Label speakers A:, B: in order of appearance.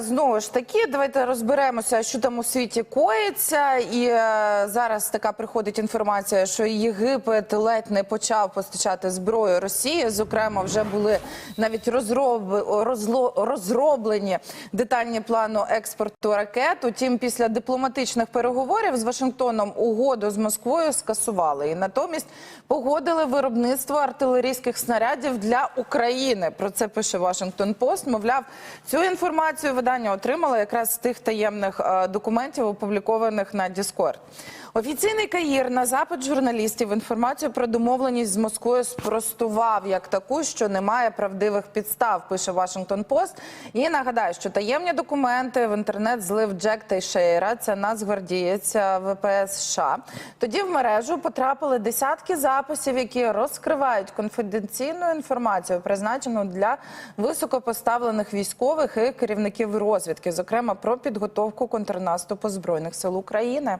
A: знову ж таки, давайте розберемося, що там у світі коїться. І е, зараз така приходить інформація, що Єгипет ледь не почав постачати зброю Росії. Зокрема, вже були навіть розроб... розло... розроблені детальні плану експорту ракет. Утім, після дипломатичних переговорів з Вашингтоном угоду з Москвою скасували і натомість погодили виробництво артилерійських снарядів для України. Про це пише Вашингтон Пост. Мовляв, цю інформацію видання отримало якраз з тих таємних е, документів, опублікованих на Discord. Офіційний Каїр на запит журналістів інформацію про домовленість з Москвою спростував як таку, що немає правдивих підстав. Пише Вашингтон Пост. І нагадаю, що таємні документи в інтернет злив Джек Тейшейра, це нацгвардієць ВПС США. Тоді в мережу потрапили десятки записів, які розкривають конфіденційну інформацію, призначену для високопоставлених військових і керівників розвідки, зокрема про підготовку контрнаступу збройних сил України.